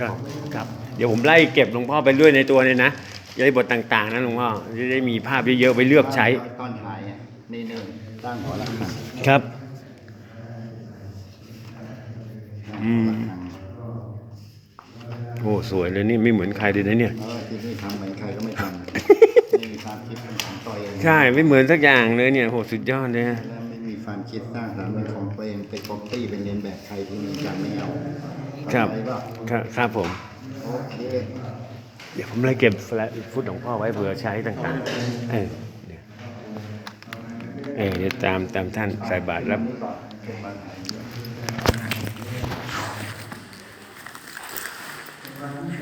ครับครับเดี๋ยวผมไล่เก็บหลวงพ่อไปด้วยในตัวเลยนะยายบทต่าง ๆนะหลวงพ่อจะได้มีภาพเยอะๆไว้เลือกใช้ตอนถ่ายอะนี่หนึ่งตั้งหอระฆังครับ อืมโอ้สวยเลยนี่ไม่เหมือนใครเลยนะเนี่ยเออที่นี่ทำเหมือนใครก็ไม่ทำไม่มีความคิดเป็นของตัวเองใช่ไม่เหมือนสักอย่างเลยเนี่ยโหสุดยอดเลยนะแล้วไม่มีความคิดสร้างสรรค์เป็นของตัวเองไปก๊อปปี้เป็นเรียนแบบใครที่มีการไม่เอาครับเข้าใจป่ะครับครับผม โอเค เดี๋ยวผมไล่เก็บแฟลชฟุตของพ่อไว้เผื่อใช้ต่างๆ เออเดี๋ยวเออเดี๋ยวตามตามท่านใส่บาตรรับ นี่ก่